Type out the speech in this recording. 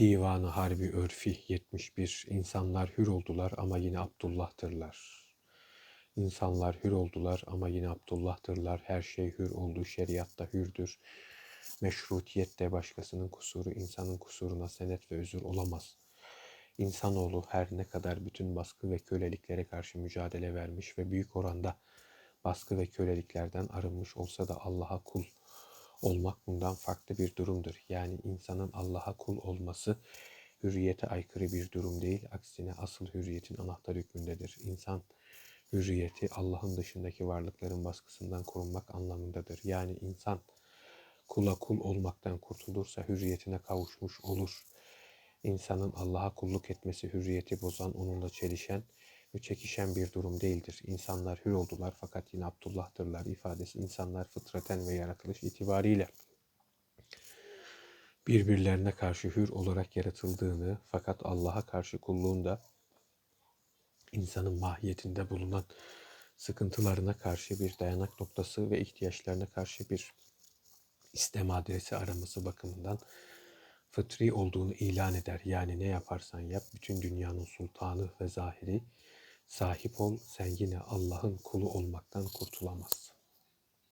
Divanı Harbi Örfi 71 İnsanlar hür oldular ama yine Abdullah'tırlar. İnsanlar hür oldular ama yine Abdullah'tırlar. Her şey hür oldu, şeriatta hürdür. Meşrutiyet de başkasının kusuru, insanın kusuruna senet ve özür olamaz. İnsanoğlu her ne kadar bütün baskı ve köleliklere karşı mücadele vermiş ve büyük oranda baskı ve köleliklerden arınmış olsa da Allah'a kul olmak bundan farklı bir durumdur. Yani insanın Allah'a kul olması hürriyete aykırı bir durum değil. Aksine asıl hürriyetin anahtar hükmündedir. İnsan hürriyeti Allah'ın dışındaki varlıkların baskısından korunmak anlamındadır. Yani insan kula kul olmaktan kurtulursa hürriyetine kavuşmuş olur. İnsanın Allah'a kulluk etmesi hürriyeti bozan, onunla çelişen çekişen bir durum değildir. İnsanlar hür oldular fakat yine Abdullah'tırlar ifadesi insanlar fıtraten ve yaratılış itibariyle birbirlerine karşı hür olarak yaratıldığını fakat Allah'a karşı kulluğunda insanın mahiyetinde bulunan sıkıntılarına karşı bir dayanak noktası ve ihtiyaçlarına karşı bir istem adresi araması bakımından fıtri olduğunu ilan eder. Yani ne yaparsan yap bütün dünyanın sultanı ve zahiri sahip ol sen yine Allah'ın kulu olmaktan kurtulamazsın.